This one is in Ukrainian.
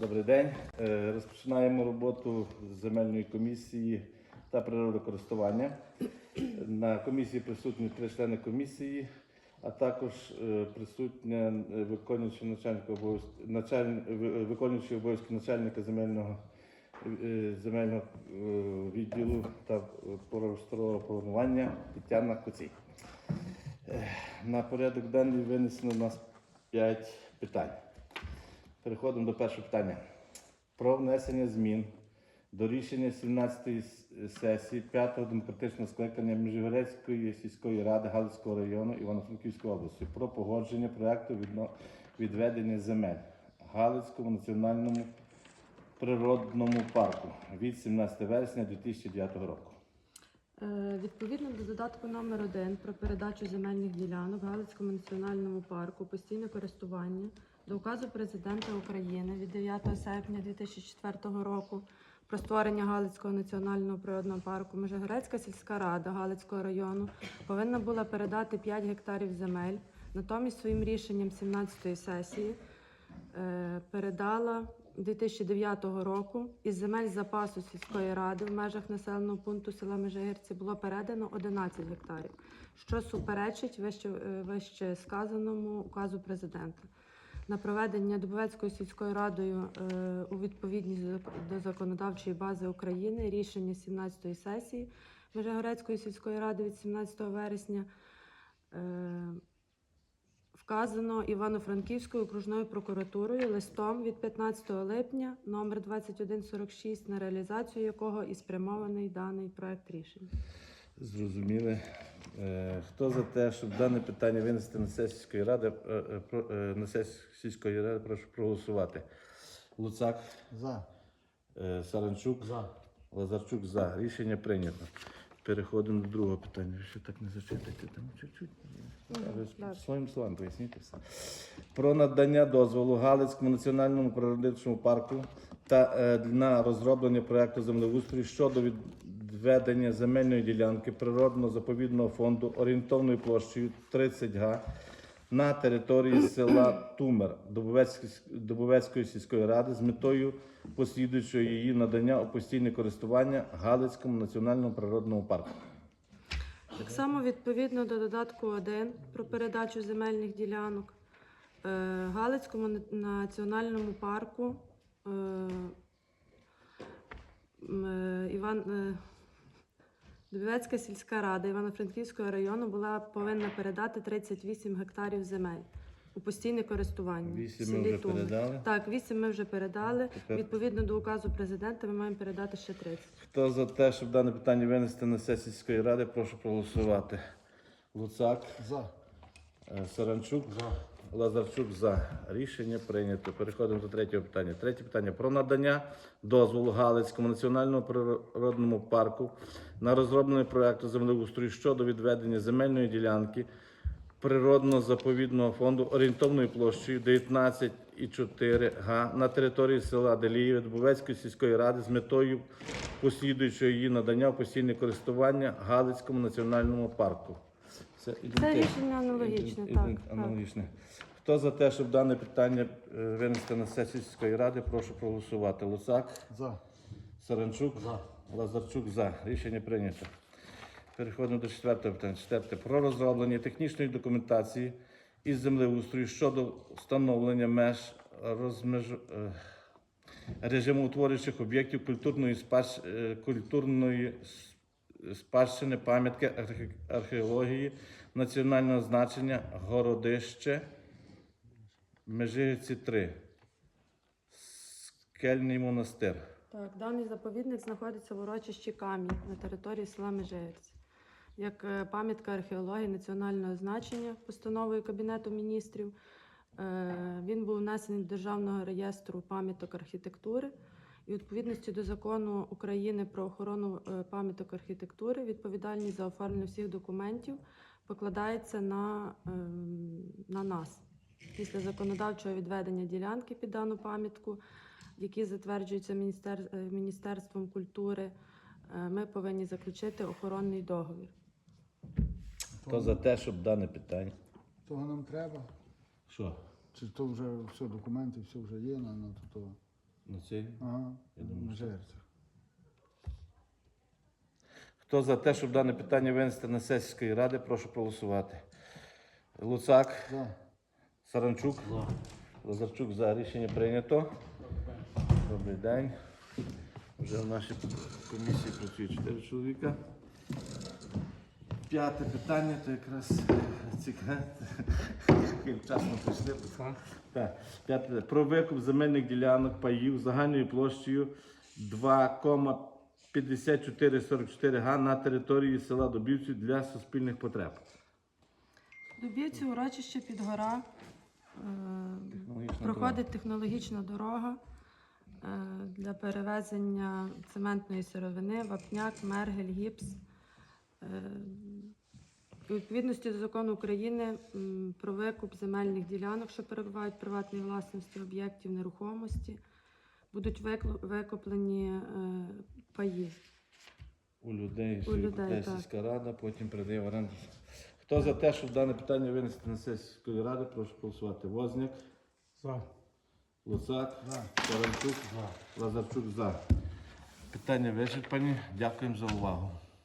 Добрий день. Е, Розпочинаємо роботу земельної комісії та природокористування. На комісії присутні три члени комісії, а також е, присутня е, виконуючий обов'язки обов'язки начальника земельного земельного відділу та просторового планування Тетяна Коцій. На порядок денний винесено у нас 5 питань. Переходимо до першого питання. Про внесення змін до рішення 17-ї сесії 5-го демократичного скликання Міжгорецької сільської ради Галицького району Івано-Франківської області про погодження проекту відведення земель Галицькому національному природному парку від 17 вересня 2009 року. Е, Відповідно до додатку номер 1 про передачу земельних ділянок Галицькому національному парку постійне користування до указу президента України від 9 серпня 2004 року про створення Галицького національного природного парку Межигорецька сільська рада Галицького району повинна була передати 5 гектарів земель. Натомість своїм рішенням 17-ї сесії е, передала 2009 року із земель запасу сільської ради в межах населеного пункту села Межигірці було передано 11 гектарів, що суперечить вище, е, вище сказаному указу президента. На проведення Дубовецькою сільською радою е, у відповідність до- законодавчої бази України рішення 17-ї сесії Межигорецької сільської ради від 17 вересня е, вказано Івано-Франківською окружною прокуратурою листом від 15 липня номер 2146, на реалізацію якого і спрямований даний проект рішення. Зрозуміли. Е, Хто за те, щоб дане питання винести на сесію сільської ради, е, е, про- на сесію сільської ради, прошу проголосувати. Луцак, За. Саранчук, За. Лазарчук за. Рішення прийнято. Переходимо до другого питання. Ви ще так не зачитайте там чуть-чуть. Добре. Своїм словам поясніть все. Про надання дозволу Галицькому національному природничому парку та е, на розроблення проекту землеустрою щодо відведення земельної ділянки природно-заповідного фонду орієнтовною площею 30 га на території села Тумер Дубовецької, сільської ради з метою послідуючого її надання у постійне користування Галицькому національному природному парку. Так само відповідно до додатку 1 про передачу земельних ділянок е, Галицькому національному парку е, е, Іван Дубовецька сільська рада Івано-Франківського району була повинна передати 38 гектарів земель у постійне користування. Вісім ми вже Туми. передали. Так, 8 ми вже передали. Тепер- Відповідно до указу президента, ми маємо передати ще 30. Хто за те, щоб дане питання винести на сесію сільської ради, прошу проголосувати. Луцак, За. е, Саранчук, Лазарчук за. Рішення прийнято. Переходимо до третього питання. Третє питання про надання дозволу Галицькому національному природному парку на розроблення проекту землеустрою щодо відведення земельної ділянки природно-заповідного фонду орієнтовною площею 19,4 га на території села Деліїве Дубовецької сільської ради з метою послідуючого її надання в постійне користування Галицькому національному парку. Це, Це рішення аналогічне, Іден- так. іден- так. аналогічне. Хто за те, щоб дане питання е, винести на сесію сільської ради, прошу проголосувати. Лусак, За. Саранчук, За. Лазарчук за. Рішення прийнято. Переходимо до четвертого питання. Четверте. Про розроблення технічної документації із землеустрою щодо встановлення меж розмеж... е, режиму утворюючих об'єктів культурної, спадщ... е, культурної спадщини, пам'ятки археології, національного значення, городище, Межигиці 3, Скельний монастир. Так, даний заповідник знаходиться в урочищі Камінь на території села Межигірці. Як е, пам'ятка археології національного значення постановою Кабінету міністрів, е, він був внесений до Державного реєстру пам'яток архітектури. І у відповідності до закону України про охорону е, пам'яток архітектури, відповідальність за оформлення всіх документів покладається на, ем, на нас. Після законодавчого відведення ділянки під дану пам'ятку які затверджуються міністер... е, Міністерством культури, е, ми повинні заключити охоронний договір. Хто за те, щоб дане питання? Того нам треба. Що? Чи то вже все, документи, все вже є на, на то. На цей? Ага. Я думаю, На що-. Хто за те, щоб дане питання винести на сесію сільської ради, прошу проголосувати. Луцак, За. Саранчук, Лазарчук за рішення прийнято. Добрий день. Вже в нашій комісії працює 4 чоловіка. П'яте питання, то якраз цікаве. Вчасно прийшли. Так. П'яте. Про викуп земельних ділянок паїв загальною площею 2,5444 га на території села Добівців для суспільних потреб. Добівці урочище Підгора. е, Технологічна Проходить технологічна дорога е, для перевезення цементної сировини, вапняк, мергель, гіпс. Е, У відповідності до закону України про викуп земельних ділянок, що перебувають в приватній власності об'єктів нерухомості, будуть викуплені е, паї. У людей, У людей, так. сільська рада, потім передає в оренду. Хто за те, щоб дане питання винести на сесію сільської ради, прошу голосувати. Возняк, За. Луцак, За. Таранчук, Лазарчук за. Питання вичерпані. Дякуємо за увагу.